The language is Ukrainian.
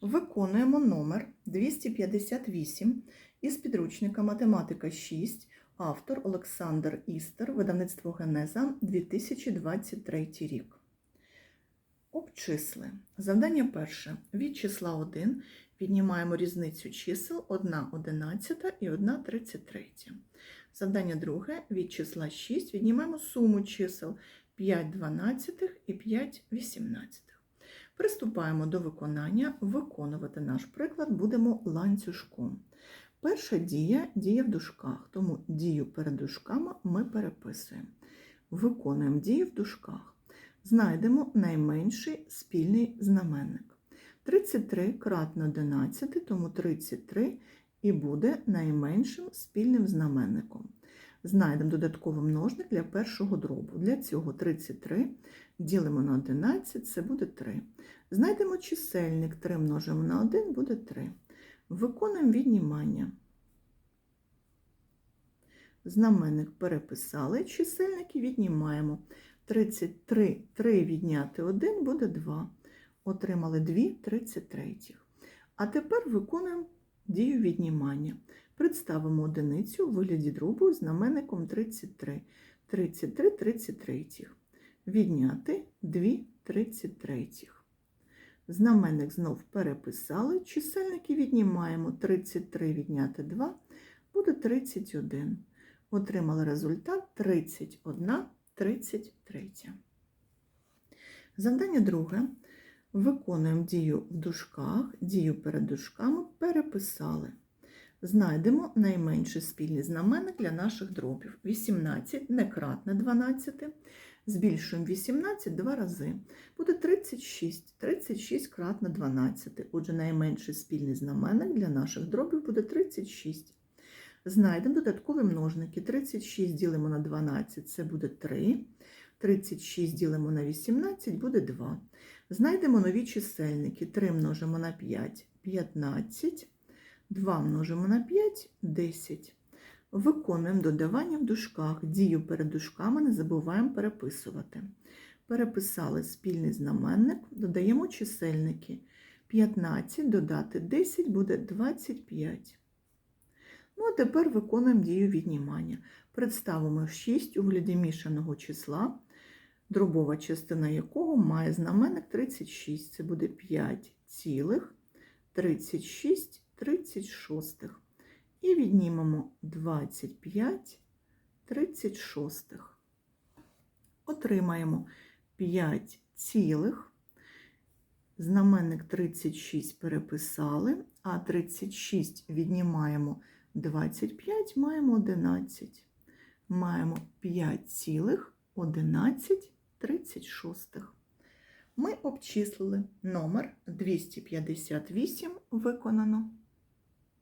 Виконуємо номер 258 із підручника Математика 6, автор Олександр Істер, видавництво Генеза 2023 рік. Обчисли. Завдання перше. Від числа 1 віднімаємо різницю чисел 1 одинадцята і 1 33. Завдання друге. Від числа 6 віднімаємо суму чисел 5 дванадцятих і 5 вісімнадцятих. Приступаємо до виконання. Виконувати наш приклад будемо ланцюжком. Перша дія дія в дужках, тому дію перед дужками ми переписуємо. Виконуємо дію в дужках. Знайдемо найменший спільний знаменник. 33 кратно 11, тому 33 і буде найменшим спільним знаменником. Знайдемо додатковий множник для першого дробу. Для цього 33 ділимо на 11, це буде 3. Знайдемо чисельник 3 множимо на 1, буде 3. Виконуємо віднімання. Знаменник переписали, чисельники віднімаємо. 33, 3 відняти 1 буде 2. Отримали 2 33. А тепер виконуємо дію віднімання. Представимо одиницю у вигляді дробу з знаменником 33. 33 33. Відняти 2 33. Знаменник знов переписали. Чисельники віднімаємо 33 відняти 2, буде 31. Отримали результат 31 33. Завдання друге. Виконуємо дію в дужках, дію перед дужками переписали. Знайдемо найменший спільний знаменник для наших дробів. 18 не кратне 12. Збільшуємо 18 два рази. Буде 36. 36 кратне 12. Отже, найменший спільний знаменник для наших дробів буде 36. Знайдемо додаткові множники. 36 ділимо на 12, це буде 3. 36 ділимо на 18, буде 2. Знайдемо нові чисельники. 3 множимо на 5 15. 2 множимо на 5 10. Виконуємо додавання в дужках. Дію перед дужками не забуваємо переписувати. Переписали спільний знаменник, додаємо чисельники. 15 додати 10 буде 25. Ну, а тепер виконуємо дію віднімання. Представимо 6 у вигляді мішаного числа, дробова частина якого має знаменник 36. Це буде 5 цілих 36 36. І віднімемо 25 36. Отримаємо 5 цілих. Знаменник 36 переписали, а 36 віднімаємо 25, маємо 11. Маємо 5 цілих 11 36. Ми обчислили номер 258 виконано.